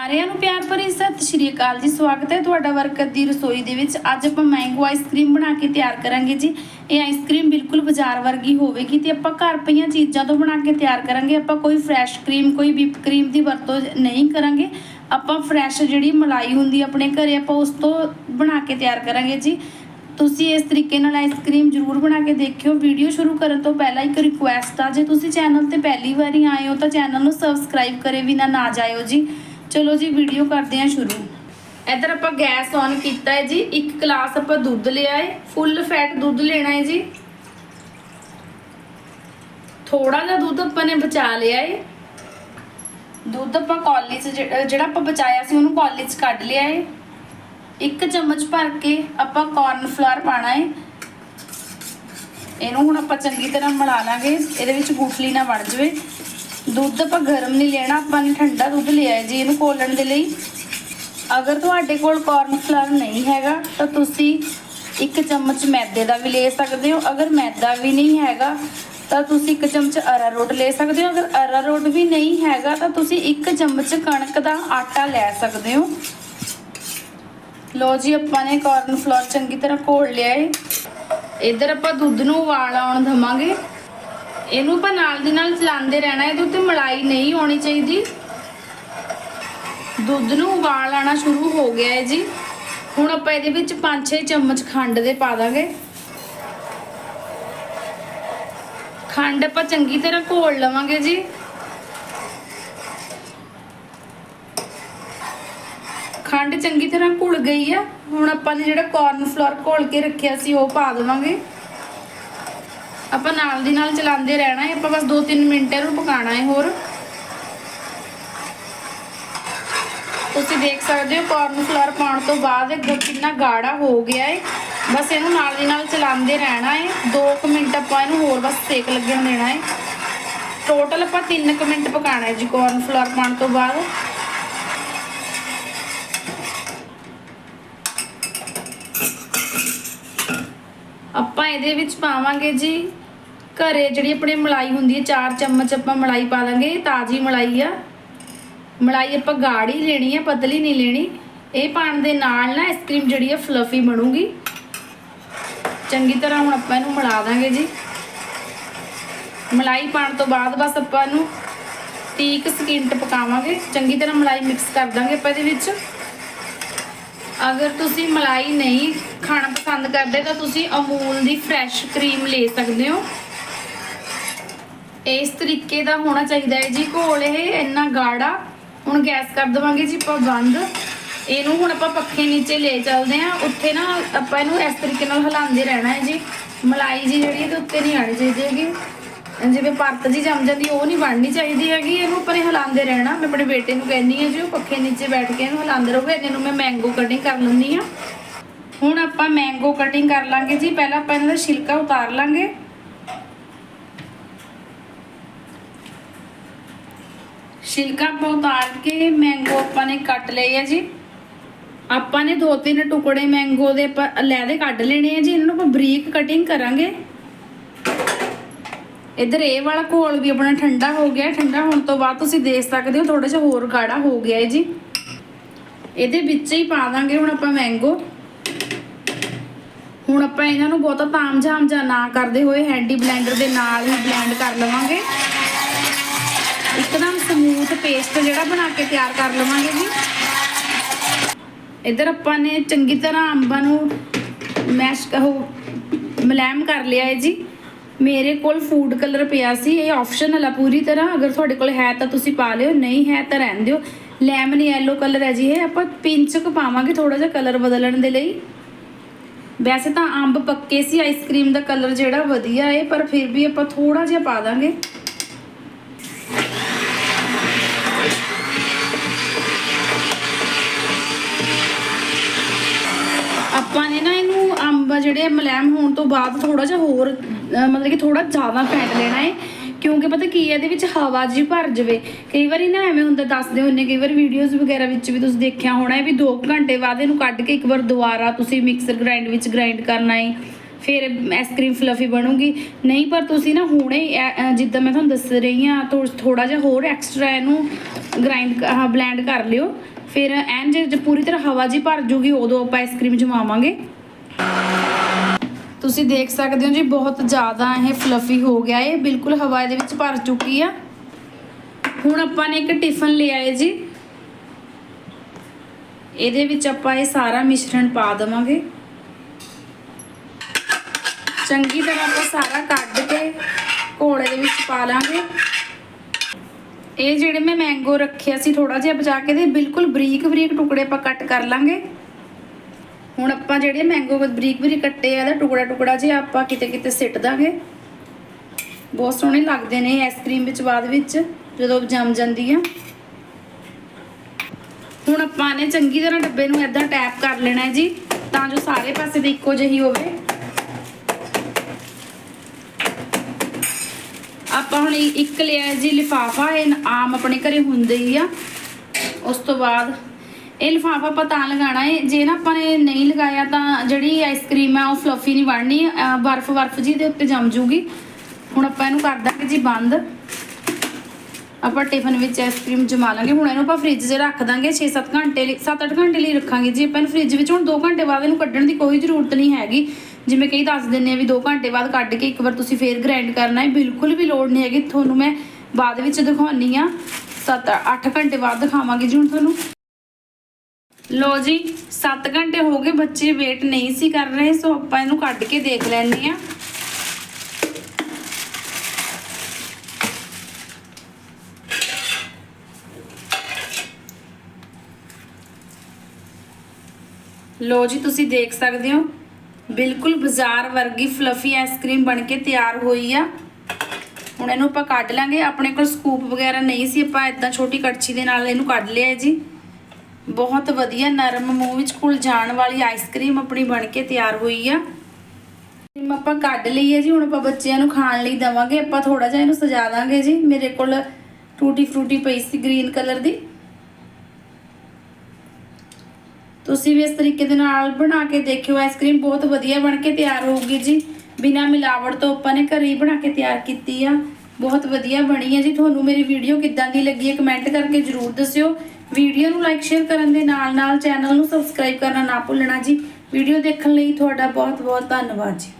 ਸਾਰਿਆਂ ਨੂੰ ਪਿਆਰ ਭਰੀ ਸਤਿ ਸ਼੍ਰੀ ਅਕਾਲ ਜੀ। ਸਵਾਗਤ ਹੈ ਤੁਹਾਡਾ ਵਰਕਤ ਦੀ ਰਸੋਈ ਦੇ ਵਿੱਚ। ਅੱਜ ਆਪਾਂ ਮੈਂਗੋ ਆਈਸਕ੍ਰੀਮ ਬਣਾ ਕੇ ਤਿਆਰ ਕਰਾਂਗੇ ਜੀ। ਇਹ ਆਈਸਕ੍ਰੀਮ ਬਿਲਕੁਲ ਬਾਜ਼ਾਰ ਵਰਗੀ ਹੋਵੇਗੀ ਤੇ ਆਪਾਂ ਘਰ ਪਈਆਂ ਚੀਜ਼ਾਂ ਤੋਂ ਬਣਾ ਕੇ ਤਿਆਰ ਕਰਾਂਗੇ। ਆਪਾਂ ਕੋਈ ਫਰੈਸ਼ ਕਰੀਮ ਕੋਈ ਵਿਪ ਕਰੀਮ ਦੀ ਵਰਤੋਂ ਨਹੀਂ ਕਰਾਂਗੇ। ਆਪਾਂ ਫਰੈਸ਼ ਜਿਹੜੀ ਮਲਾਈ ਹੁੰਦੀ ਆਪਣੇ ਘਰੇ, ਆਪਾਂ ਉਸ ਤੋਂ ਬਣਾ ਕੇ ਤਿਆਰ ਕਰਾਂਗੇ ਜੀ। ਤੁਸੀਂ ਇਸ ਤਰੀਕੇ ਨਾਲ ਆਈਸਕ੍ਰੀਮ ਜ਼ਰੂਰ ਬਣਾ ਕੇ ਦੇਖਿਓ। ਵੀਡੀਓ ਸ਼ੁਰੂ ਕਰਨ ਤੋਂ ਪਹਿਲਾਂ ਇੱਕ ਰਿਕੁਐਸਟ ਆ। ਜੇ ਤੁਸੀਂ ਚੈਨਲ ਤੇ ਪਹਿਲੀ ਵਾਰੀ ਆਏ ਹੋ ਤਾਂ ਚੈਨਲ ਨੂੰ ਸਬਸਕ੍ਰਾਈਬ ਕਰੇ ਵੀ ਨਾ ਜਾਇਓ ਜੀ। ਚਲੋ ਜੀ ਵੀਡੀਓ ਕਰਦੇ ਹਾਂ ਸ਼ੁਰੂ। ਇੱਧਰ ਆਪਾਂ ਗੈਸ ਔਨ ਕੀਤਾ ਹੈ ਜੀ। ਇੱਕ ਗਲਾਸ ਆਪਾਂ ਦੁੱਧ ਲਿਆ ਹੈ। ਫੁੱਲ ਫੈਟ ਦੁੱਧ ਲੈਣਾ ਹੈ ਜੀ। ਥੋੜਾ ਜਿਹਾ ਦੁੱਧ ਆਪਾਂ ਨੇ ਬਚਾ ਲਿਆ ਹੈ। ਦੁੱਧ ਆਪਾਂ ਕੌਲੀ 'ਚ ਜਿਹੜਾ ਆਪਾਂ ਬਚਾਇਆ ਸੀ, ਉਹਨੂੰ ਕੌਲੀ 'ਚ ਕੱਢ ਲਿਆ ਹੈ। ਇੱਕ ਚਮਚ ਭਰ ਕੇ ਆਪਾਂ ਕਾਰਨ ਫਲਾਰ ਪਾਣਾ ਹੈ। ਇਹਨੂੰ ਹੁਣ ਆਪਾਂ ਚੰਗੀ ਤਰ੍ਹਾਂ ਮਿਲਾ ਲਾਂਗੇ। ਇਹਦੇ ਵਿੱਚ ਗੁਠਲੀ ਨਾ ਵੜ ਜਾਵੇ। ਦੁੱਧ ਆਪਾਂ ਗਰਮ ਨਹੀਂ ਲੈਣਾ, ਆਪਾਂ ਨੇ ਠੰਡਾ ਦੁੱਧ ਲਿਆ ਹੈ ਜੀ ਇਹਨੂੰ ਕੋਲਣ ਦੇ ਲਈ। ਅਗਰ ਤੁਹਾਡੇ ਕੋਲ ਕਾਰਨ ਫਲਾਰ ਨਹੀਂ ਹੈਗਾ, ਤਾਂ ਤੁਸੀਂ ਇੱਕ ਚਮਚ ਮੈਦੇ ਦਾ ਵੀ ਲੈ ਸਕਦੇ ਹੋ। ਅਗਰ ਮੈਦਾ ਵੀ ਨਹੀਂ ਹੈਗਾ, ਤਾਂ ਤੁਸੀਂ ਇੱਕ ਚਮਚ ਅਰਾਰੋਟ ਲੈ ਸਕਦੇ ਹੋ। ਅਗਰ ਅਰਾਰੋਟ ਵੀ ਨਹੀਂ ਹੈਗਾ, ਤਾਂ ਤੁਸੀਂ ਇੱਕ ਚਮਚ ਕਣਕ ਦਾ ਆਟਾ ਲੈ ਸਕਦੇ ਹੋ। ਲੋ ਜੀ, ਆਪਾਂ ਨੇ ਕਾਰਨ ਫਲੋਰ ਚੰਗੀ ਤਰ੍ਹਾਂ ਘੋਲ ਲਿਆ ਹੈ। ਇੱਧਰ ਆਪਾਂ ਦੁੱਧ ਨੂੰ ਉਬਾਲ ਆਉਣ ਦਵਾਂਗੇ। ਇਹਨੂੰ ਆਪਾਂ ਨਾਲ ਦੀ ਨਾਲ ਚਲਾਉਂਦੇ ਰਹਿਣਾ, ਇਹਦੇ ਉੱਤੇ ਮਲਾਈ ਨਹੀਂ ਹੋਣੀ ਚਾਹੀਦੀ। ਦੁੱਧ ਨੂੰ ਉਬਾਲ ਆਣਾ ਸ਼ੁਰੂ ਹੋ ਗਿਆ ਹੈ ਜੀ। ਹੁਣ ਆਪਾਂ ਇਹਦੇ ਵਿੱਚ 5-6 ਚਮਚ ਖੰਡ ਦੇ ਪਾ ਦਾਂਗੇ। ਖੰਡ ਆਪਾਂ ਚੰਗੀ ਤਰ੍ਹਾਂ ਘੋਲ ਲਵਾਂਗੇ ਜੀ। ਖੰਡ ਚੰਗੀ ਤਰ੍ਹਾਂ ਘੁਲ ਗਈ ਆ। ਹੁਣ ਆਪਾਂ ਨੇ ਜਿਹੜਾ ਕਾਰਨ ਫਲੋਰ ਘੋਲ ਕੇ ਰੱਖਿਆ ਸੀ, ਉਹ ਪਾ ਦੇਵਾਂਗੇ। ਆਪਾਂ ਨਾਲ ਦੀ ਨਾਲ ਚਲਾਉਂਦੇ ਰਹਿਣਾ ਹੈ, ਆਪਾਂ ਬਸ 2-3 ਮਿੰਟ ਇਹਨੂੰ ਪਕਾਉਣਾ ਹੈ ਹੋਰ। ਤੁਸੀਂ ਦੇਖ ਸਕਦੇ ਹੋ ਕਾਰਨ ਫਲੋਰ ਪਾਉਣ ਤੋਂ ਬਾਅਦ ਕਿੰਨਾ ਗਾੜਾ ਹੋ ਗਿਆ ਹੈ। ਬਸ ਇਹਨੂੰ ਨਾਲ ਦੀ ਨਾਲ ਚਲਾਉਂਦੇ ਰਹਿਣਾ ਹੈ 2 ਮਿੰਟ ਆਪਾਂ ਇਹਨੂੰ ਹੋਰ ਬਸ ਸੇਕ ਲੱਗਣ ਦੇਣਾ ਹੈ ਟੋਟਲ ਆਪਾਂ 3 ਮਿੰਟ ਪਕਾਉਣਾ ਹੈ ਜੀ ਕਾਰਨ ਫਲੋਰ ਪਾਉਣ ਤੋਂ ਬਾਅਦ। ਆਪਾਂ ਇਹਦੇ ਵਿੱਚ ਪਾਵਾਂਗੇ ਜੀ ਘਰੇ ਜਿਹੜੀ ਆਪਣੀ ਮਲਾਈ ਹੁੰਦੀ ਹੈ 4 ਚਮਚ ਆਪਾਂ ਮਲਾਈ ਪਾ ਦਾਂਗੇ ਤਾਜ਼ੀ ਮਲਾਈ ਆ। ਮਲਾਈ ਆਪਾਂ ਗਾੜੀ ਲੈਣੀ ਹੈ ਪਤਲੀ ਨਹੀਂ ਲੈਣੀ। ਇਹ ਪਾਣ ਦੇ ਨਾਲ ਨਾ ਆਈਸਕ੍ਰੀਮ ਜਿਹੜੀ ਹੈ ਫਲਫੀ ਬਣੂਗੀ। ਚੰਗੀ ਤਰ੍ਹਾਂ ਹੁਣ ਆਪਾਂ ਇਹਨੂੰ ਮਿਲਾ ਦਾਂਗੇ ਜੀ। ਮਲਾਈ ਪਾਣ ਤੋਂ ਬਾਅਦ ਬਸ ਆਪਾਂ ਇਹਨੂੰ 30 ਸਕਿੰਟ ਪਕਾਵਾਂਗੇ। ਚੰਗੀ ਤਰ੍ਹਾਂ ਮਲਾਈ ਮਿਕਸ ਕਰ ਦਾਂਗੇ ਆਪਾਂ ਇਹਦੇ ਵਿੱਚ। ਅਗਰ ਤੁਸੀਂ ਮਲਾਈ ਨਹੀਂ ਖਾਣਾ ਪਸੰਦ ਕਰਦੇ, ਤਾਂ ਤੁਸੀਂ ਅਮੂਲ ਦੀ ਫਰੈਸ਼ ਕਰੀਮ ਲੈ ਸਕਦੇ ਹੋ। ਇਸ ਤਰੀਕੇ ਦਾ ਹੋਣਾ ਚਾਹੀਦਾ ਹੈ ਜੀ। ਘੋਲ ਇਹ ਇੰਨਾ ਗਾੜਾ, ਹੁਣ ਗੈਸ ਕਰ ਦਵਾਂਗੇ ਜੀ ਆਪਾਂ ਬੰਦ। ਇਹਨੂੰ ਹੁਣ ਆਪਾਂ ਪੱਖੇ ਨੀਚੇ ਲੈ ਚੱਲਦੇ ਆ ਉੱਥੇ ਨਾ ਆਪਾਂ ਇਹਨੂੰ ਇਸ ਤਰੀਕੇ ਨਾਲ ਹਿਲਾਉਂਦੇ ਰਹਿਣਾ ਹੈ ਜੀ। ਮਲਾਈ ਜੀ ਜਿਹੜੀ ਇਹਦੇ ਉੱਤੇ ਨਹੀਂ ਆਣੀ ਚਾਹੀਦੀ ਹੈਗੀ। ਜਿਵੇਂ ਪਰਤ ਜੀ ਜੰਮ ਜਾਂਦੀ, ਉਹ ਨਹੀਂ ਬਣਨੀ ਚਾਹੀਦੀ ਹੈਗੀ। ਇਹਨੂੰ ਉੱਪਰ ਹੀ ਹਿਲਾਉਂਦੇ ਰਹਿਣਾ। ਮੈਂ ਆਪਣੇ ਬੇਟੇ ਨੂੰ ਕਹਿੰਦੀ ਹਾਂ ਜੀ, ਉਹ ਪੱਖੇ ਨੀਚੇ ਬੈਠ ਕੇ ਇਹਨੂੰ ਹਿਲਾਉਂਦੇ ਰਹੋਗੇ ਇਹਨੂੰ ਮੈਂ ਮੈਂਗੋ ਕਟਿੰਗ ਕਰ ਲੈਂਦੀ ਆ ਹੁਣ ਆਪਾਂ ਮੈਂਗੋ ਕਟਿੰਗ ਕਰ ਲਾਂਗੇ ਜੀ। ਪਹਿਲਾਂ ਆਪਾਂ ਇਹਨਾਂ ਦਾ ਛਿਲਕਾ ਉਤਾਰ ਲਾਂਗੇ। ਛਿਲਕਾ ਆਪਾਂ ਉਤਾਰ ਕੇ ਮੈਂਗੋ ਆਪਾਂ ਨੇ ਕੱਟ ਲਏ ਆ ਜੀ। ਆਪਾਂ ਨੇ ਦੋ ਤਿੰਨ ਟੁਕੜੇ ਮੈਂਗੋ ਦੇ ਆਪਾਂ ਲੈਦੇ ਕੱਢ ਲੈਣੇ ਆ ਜੀ, ਇਹਨਾਂ ਨੂੰ ਆਪਾਂ ਬਰੀਕ ਕਟਿੰਗ ਕਰਾਂਗੇ। ਇਧਰ ਇਹ ਵਾਲਾ ਘੋਲ ਵੀ ਆਪਣਾ ਠੰਡਾ ਹੋ ਗਿਆ, ਠੰਡਾ ਹੋਣ ਤੋਂ ਬਾਅਦ ਤੁਸੀਂ ਦੇਖ ਸਕਦੇ ਹੋ ਥੋੜਾ ਜਿਹਾ ਹੋਰ ਗਾੜਾ ਹੋ ਗਿਆ ਹੈ ਜੀ। ਇਹਦੇ ਵਿੱਚ ਹੀ ਪਾ ਦਾਂਗੇ ਹੁਣ ਆਪਾਂ ਮੈਂਗੋ ਹੁਣ ਆਪਾਂ ਇਹਨਾਂ ਨੂੰ ਬਹੁਤਾ ਤਾਮ ਝਾਮ ਜਾਂ ਨਾ ਕਰਦੇ ਹੋਏ ਹੈਂਡੀ ਬਲੈਂਡਰ ਦੇ ਨਾਲ ਹੀ ਬਲੈਂਡ ਕਰ ਲਵਾਂਗੇ। ਇੱਕਦਮ ਸਮੂਥ ਪੇਸਟ ਜਿਹੜਾ ਬਣਾ ਕੇ ਤਿਆਰ ਕਰ ਲਵਾਂਗੇ ਜੀ। ਇਧਰ ਆਪਾਂ ਨੇ ਚੰਗੀ ਤਰ੍ਹਾਂ ਅੰਬਾਂ ਨੂੰ ਮੈਸ਼ ਉਹ ਮਲੈਮ ਕਰ ਲਿਆ ਹੈ ਜੀ। ਮੇਰੇ ਕੋਲ ਫੂਡ ਕਲਰ ਪਿਆ ਸੀ, ਇਹ ਆਪਸ਼ਨਲ ਆ ਪੂਰੀ ਤਰ੍ਹਾਂ। ਅਗਰ ਤੁਹਾਡੇ ਕੋਲ ਹੈ ਤਾਂ ਤੁਸੀਂ ਪਾ ਲਿਓ, ਨਹੀਂ ਹੈ ਤਾਂ ਰਹਿਣ ਦਿਓ। ਲੈਮਨ ਯੈਲੋ ਕਲਰ ਹੈ ਜੀ ਇਹ। ਆਪਾਂ ਪਿੰਚਕ ਪਾਵਾਂਗੇ ਥੋੜਾ ਜਿਹਾ ਕਲਰ ਬਦਲਣ ਦੇ ਲਈ। ਵੈਸੇ ਤਾਂ ਅੰਬ ਪੱਕੇ ਸੀ ਆਈਸਕ੍ਰੀਮ ਦਾ ਕਲਰ ਜਿਹੜਾ ਵਧੀਆ ਹੈ, ਪਰ ਫਿਰ ਵੀ ਆਪਾਂ ਥੋੜਾ ਜਿਹਾ ਪਾ ਦਾਂਗੇ। ਆਪਾਂ ਨੇ ਨਾ ਇਹਨੂੰ ਅੰਬ ਜਿਹੜੇ ਮਲੈਮ ਹੋਣ ਤੋਂ ਬਾਅਦ ਥੋੜਾ ਜਿਹਾ ਹੋਰ ਮਤਲਬ ਕਿ ਥੋੜਾ ਜ਼ਿਆਦਾ ਫੈਂਟ ਲੈਣਾ ਹੈ। ਕਿਉਂਕਿ ਪਤਾ ਕੀ ਹੈ, ਇਹਦੇ ਵਿੱਚ ਹਵਾ ਜੀ ਭਰ ਜਵੇ। ਕਈ ਵਾਰੀ ਨਾ ਐਵੇਂ ਹੁੰਦਾ, ਦੱਸਦੇ ਹੁੰਨੇ ਕਈ ਵਾਰ ਵੀਡੀਓਜ਼ ਵਗੈਰਾ ਵਿੱਚ ਵੀ ਤੁਸੀਂ ਦੇਖਿਆ ਹੋਣਾ ਹੈ ਵੀ 2 ਘੰਟੇ ਬਾਅਦ ਇਹਨੂੰ ਕੱਢ ਕੇ ਇੱਕ ਵਾਰ ਦੁਬਾਰਾ ਤੁਸੀਂ ਮਿਕਸਰ ਗ੍ਰਾਈਂਡ ਵਿੱਚ ਗ੍ਰਾਈਂਡ ਕਰਨਾ ਹੈ। ਫਿਰ ਆਈਸਕ੍ਰੀਮ ਫਲਫੀ ਬਣੂਗੀ। ਨਹੀਂ, ਪਰ ਤੁਸੀਂ ਨਾ ਹੁਣੇ ਜਿੱਦਾਂ ਮੈਂ ਤੁਹਾਨੂੰ ਦੱਸ ਰਹੀ ਹਾਂ ਥੋੜਾ ਜਿਹਾ ਹੋਰ ਐਕਸਟਰਾ ਇਹਨੂੰ ਗ੍ਰਾਈਂਡ ਬਲੈਂਡ ਕਰ ਲਿਓ। ਫਿਰ ਐਨ ਜੇ ਪੂਰੀ ਤਰ੍ਹਾਂ ਹਵਾ ਜੀ ਭਰ ਜੂਗੀ, ਉਦੋਂ ਆਪਾਂ ਆਈਸਕ੍ਰੀਮ ਜਮਾਵਾਂਗੇ। ਤੁਸੀਂ ਦੇਖ ਸਕਦੇ ਹੋ ਜੀ, ਬਹੁਤ ਜ਼ਿਆਦਾ ਇਹ ਫਲਫੀ ਹੋ ਗਿਆ। ਇਹ ਬਿਲਕੁਲ ਹਵਾ ਦੇ ਵਿੱਚ ਭਰ ਚੁੱਕੀ ਆ। ਹੁਣ ਆਪਾਂ ਨੇ ਇੱਕ ਟਿਫਨ ਲਿਆ ਹੈ ਜੀ। ਇਹਦੇ ਵਿੱਚ ਆਪਾਂ ਇਹ ਸਾਰਾ ਮਿਸ਼ਰਣ ਪਾ ਦੇਵਾਂਗੇ। ਚੰਗੀ ਤਰ੍ਹਾਂ ਆਪਾਂ ਸਾਰਾ ਕੱਢ ਕੇ ਘੋੜੇ ਦੇ ਵਿੱਚ ਪਾ ਲਾਂਗੇ। ਇਹ ਜਿਹੜੇ ਮੈਂ ਮੈਂਗੋ ਰੱਖਿਆ ਸੀ ਥੋੜਾ ਜਿਹਾ ਬਚਾ ਕੇ ਤੇ ਬਿਲਕੁਲ ਬਰੀਕ ਬਰੀਕ ਟੁਕੜੇ ਆਪਾਂ ਕੱਟ ਕਰ ਲਾਂਗੇ। ਹੁਣ ਆਪਾਂ ਜਿਹੜੇ ਮੈਂਗੋ ਬਰੀਕ ਬਰੀਕ ਕੱਟੇ ਆ, ਇਹਦਾ ਟੁਕੜਾ ਟੁਕੜਾ ਜਿਹਾ ਆਪਾਂ ਕਿਤੇ ਕਿਤੇ ਸਿੱਟ ਦਾਂਗੇ। ਬਹੁਤ ਸੋਹਣੇ ਲੱਗਦੇ ਨੇ ਆਈਸਕ੍ਰੀਮ ਵਿੱਚ ਬਾਅਦ ਵਿੱਚ, ਜਦੋਂ ਜੰਮ ਜਾਂਦੀ ਆ। ਹੁਣ ਆਪਾਂ ਨੇ ਚੰਗੀ ਤਰ੍ਹਾਂ ਡੱਬੇ ਨੂੰ ਇਦਾਂ ਟੈਪ ਕਰ ਲੈਣਾ ਹੈ ਜੀ, ਤਾਂ ਜੋ ਸਾਰੇ ਪਾਸੇ ਦੇ ਇੱਕੋ ਜਿਹੀ ਹੋਵੇ। ਆਪਾਂ ਹੁਣ ਇੱਕ ਲਿਆ ਜੀ ਲਿਫਾਫਾ, ਇਹ ਆਮ ਆਪਣੇ ਘਰੇ ਹੁੰਦੇ ਹੀ ਆ। ਉਸ ਤੋਂ ਬਾਅਦ ਇਹ ਲਿਫਾਫਾ ਆਪਾਂ ਤਾਂ ਲਗਾਉਣਾ ਹੈ ਜੇ ਨਾ ਆਪਾਂ ਨੇ ਨਹੀਂ ਲਗਾਇਆ ਤਾਂ ਜਿਹੜੀ ਆਈਸਕ੍ਰੀਮ ਆ ਉਹ ਫਲਫੀ ਨਹੀਂ ਬਣਨੀ। ਬਰਫ਼ ਬਰਫ਼ ਜੀ ਦੇ ਉੱਤੇ ਜੰਮ ਜੂਗੀ। ਹੁਣ ਆਪਾਂ ਇਹਨੂੰ ਕਰ ਦਾਂਗੇ ਜੀ ਬੰਦ। ਆਪਾਂ ਟਿਫਨ ਵਿੱਚ ਆਈਸਕ੍ਰੀਮ ਜਮਾ ਲਾਂਗੇ। ਹੁਣ ਇਹਨੂੰ ਆਪਾਂ ਫ੍ਰਿਜ 'ਚ ਰੱਖ ਦਾਂਗੇ। 6-7 ਘੰਟੇ ਲਈ 7-8 ਘੰਟੇ ਲਈ ਰੱਖਾਂਗੇ ਜੀ ਆਪਾਂ ਇਹਨੂੰ। ਫ੍ਰਿਜ ਵਿੱਚ ਹੁਣ 2 ਘੰਟੇ ਬਾਅਦ ਇਹਨੂੰ ਕੱਢਣ ਦੀ ਕੋਈ ਜ਼ਰੂਰਤ ਨਹੀਂ ਹੈਗੀ। ਜਿਵੇਂ ਕਈ ਦੱਸ ਦਿੰਦੇ ਆ ਵੀ 2 ਘੰਟੇ ਬਾਅਦ ਕੱਢ ਕੇ ਇੱਕ ਵਾਰ ਤੁਸੀਂ ਫੇਰ ਗ੍ਰਾਈਂਡ ਕਰਨਾ ਹੈ। ਬਿਲਕੁਲ ਵੀ ਲੋੜ ਨਹੀਂ ਹੈਗੀ। ਤੁਹਾਨੂੰ ਮੈਂ ਬਾਅਦ ਵਿੱਚ ਦਿਖਾਉਣੀ ਆ। 7-8 ਘੰਟੇ ਬਾਅਦ ਦਿਖਾਵਾਂਗੀ ਜੀ ਹੁਣ ਤੁਹਾਨੂੰ। ਲੋ ਜੀ 7 ਘੰਟੇ ਹੋ ਗਏ। ਬੱਚੇ ਵੇਟ ਨਹੀਂ ਸੀ ਕਰ ਰਹੇ, ਸੋ ਆਪਾਂ ਇਹਨੂੰ ਕੱਢ ਕੇ ਦੇਖ ਲੈਣੇ ਆ। ਲੋ ਜੀ, ਤੁਸੀਂ ਦੇਖ ਸਕਦੇ ਹੋ। ਬਿਲਕੁਲ ਬਾਜ਼ਾਰ ਵਰਗੀ ਫਲਫੀ ਆਈਸਕ੍ਰੀਮ ਬਣ ਕੇ ਤਿਆਰ ਹੋਈ ਆ। ਹੁਣ ਇਹਨੂੰ ਆਪਾਂ ਕੱਢ ਲਾਂਗੇ। ਆਪਣੇ ਕੋਲ ਸਕੂਪ ਵਗੈਰਾ ਨਹੀਂ ਸੀ। ਆਪਾਂ ਇਦਾਂ ਛੋਟੀ ਕੜਛੀ ਦੇ ਨਾਲ ਇਹਨੂੰ ਕੱਢ ਲਿਆ ਜੀ। ਬਹੁਤ ਵਧੀਆ ਨਰਮ ਮੂੰਹ ਵਿੱਚ ਘੁਲ ਜਾਣ ਵਾਲੀ ਆਈਸਕ੍ਰੀਮ ਆਪਣੀ ਬਣ ਕੇ ਤਿਆਰ ਹੋਈ ਆ। ਕਰੀਮ ਆਪਾਂ ਕੱਢ ਲਈ ਹੈ ਜੀ। ਹੁਣ ਆਪਾਂ ਬੱਚਿਆਂ ਨੂੰ ਖਾਣ ਲਈ ਦਵਾਂਗੇ। ਆਪਾਂ ਥੋੜਾ ਜਿਹਾ ਇਹਨੂੰ ਸਜਾ ਦਾਂਗੇ ਜੀ। ਮੇਰੇ ਕੋਲ ਟੂਟੀ ਫਰੂਟੀ ਪਈ ਸੀ ਗ੍ਰੀਨ ਕਲਰ ਦੀ। ਤੁਸੀਂ ਵੀ ਇਸ ਤਰੀਕੇ ਦੇ ਨਾਲ ਬਣਾ ਕੇ ਦੇਖਿਓ ਆਈਸਕ੍ਰੀਮ ਬਹੁਤ ਵਧੀਆ ਬਣ ਕੇ ਤਿਆਰ ਹੋਊਗੀ ਜੀ। ਬਿਨਾ ਮਿਲਾਵਟ ਤੋਂ ਆਪਾਂ ਨੇ ਘਰੇ ਹੀ ਬਣਾ ਕੇ ਤਿਆਰ ਕੀਤੀ ਆ। ਬਹੁਤ ਵਧੀਆ ਬਣੀ ਹੈ ਜੀ। ਤੁਹਾਨੂੰ ਮੇਰੀ ਵੀਡੀਓ ਕਿੱਦਾਂ ਦੀ ਲੱਗੀ ਹੈ ਕਮੈਂਟ ਕਰਕੇ ਜਰੂਰ ਦੱਸਿਓ। ਵੀਡੀਓ ਨੂੰ ਲਾਈਕ ਸ਼ੇਅਰ ਕਰਨ ਦੇ ਨਾਲ ਨਾਲ ਚੈਨਲ ਨੂੰ ਸਬਸਕ੍ਰਾਈਬ ਕਰਨਾ ਨਾ ਭੁੱਲਣਾ ਜੀ। ਵੀਡੀਓ ਦੇਖਣ ਲਈ ਤੁਹਾਡਾ ਬਹੁਤ ਬਹੁਤ ਧੰਨਵਾਦ ਜੀ।